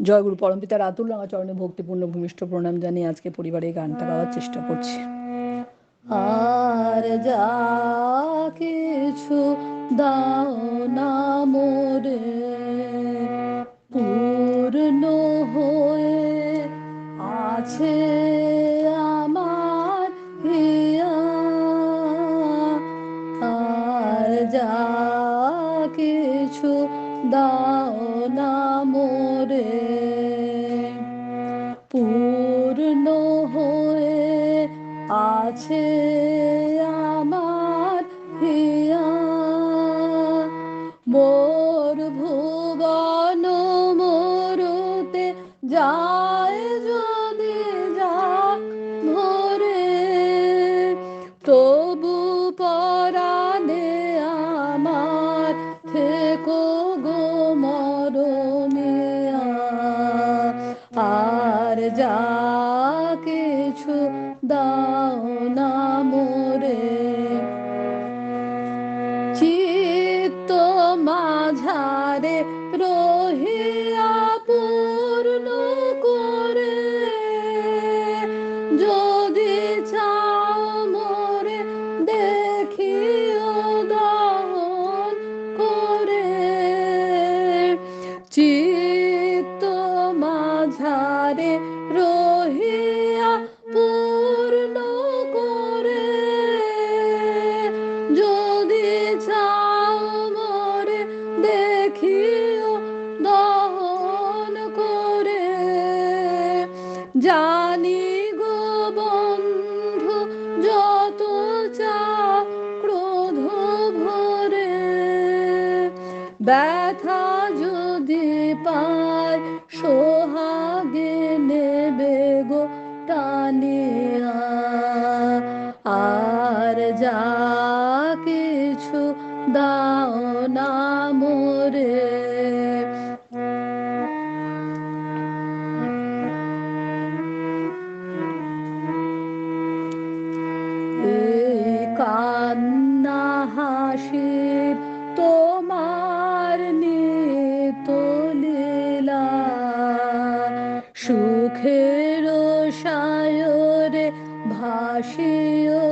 জয়গুরু পরমপিতা রাতুল রাঙা চরণে ভক্তিপূর্ণ ভূমিষ্ঠ প্রণাম জানিয়ে আজকে পরিবারে গানটা গাওয়ার চেষ্টা করছি। আর যা কিছু দাও না মোরে, পূর্ণ হয়ে আছে কিছু দাও না মোরে পূর্ণ হয়ে আছে আমার হিয়া। মোর ভুবন মোরতে যায় আর যা কিছু দাও না মোরে। চিত্ত মাঝারে রহিয়া পূর্ণ করে। যদি চাও মোরে দেখিও দহন করে। চিত্ত জানি গো বন্ধু, যত চাও ক্রোধ ভরে, ব্যথা যদি পায়, সোহাগে নেবে গো টানিয়া। আর যা কিছু দাও না মোরে কান্না হাসি তোমার নিতলীলা সুখের সায়রে ভাসিও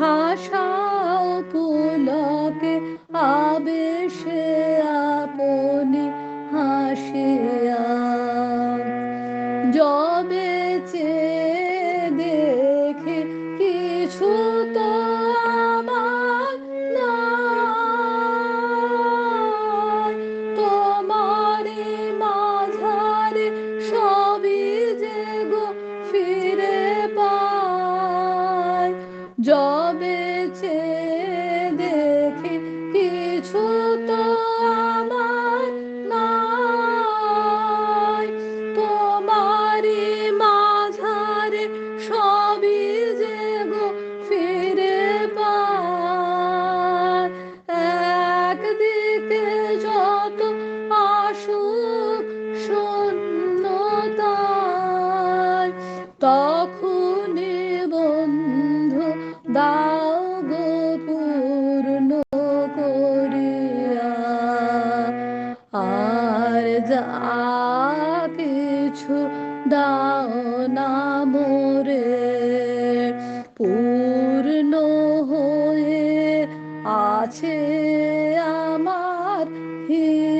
ভাষাও পুলকে আবেশে আপনি হাসিয়া। যবে চে দেখে কিছু দাও গো পূর্ণ আর যা কিছু দাও না মোরে পূর্ণ হয়ে আছে আমার হিয়া